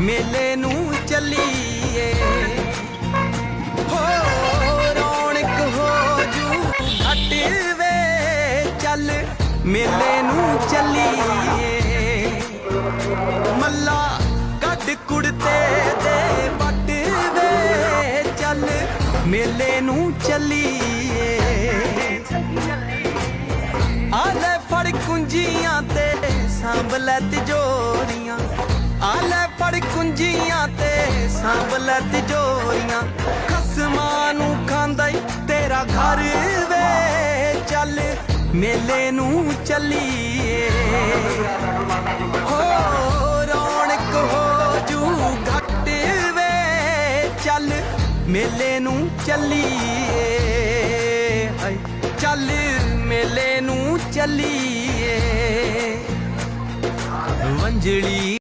ਮੇਲੇ ਨੂੰ ਚੱਲੀਏ। ਹੋ ਰੌਣਕ ਹੋ ਜੂ ਘਟ ਵੇ ਚੱਲ। ਮੇਲੇ ਨੂੰ ਚੱਲੀਏ। ਮੱਲਾ ਕੱਢ ਕੁੜਤੇ ਦੇ ਵੱਟ ਵੇ ਚੱਲ। ਮੇਲੇ ਨੂੰ ਚੱਲੀਏ। ਆ ਲੈ ਫੜ ਕੁੰਜੀਆਂ ਤੇ ਸਾਂਭ ਲੈ ਫੜ ਤੇ ਸਾਂਭ ਲੈ ਤਿਜੋਰੀਆਂ ਖਸਮਾਂ ਨੂੰ ਖਾਂਦਾ ਈ ਤੇਰਾ ਘਰ ਵੇ। ਚੱਲ ਮੇਲੇ ਨੂੰ ਚੱਲੀਏ। ਹੋ ਰੌਣਕ ਹੋ ਜੂ ਘਟ ਵੇ। ਚੱਲ ਮੇਲੇ ਨੂੰ ਚੱਲੀਏ। ਚੱਲ ਮੇਲੇ ਨੂੰ ਚੱਲੀਏ। ਵੰਜਲੀ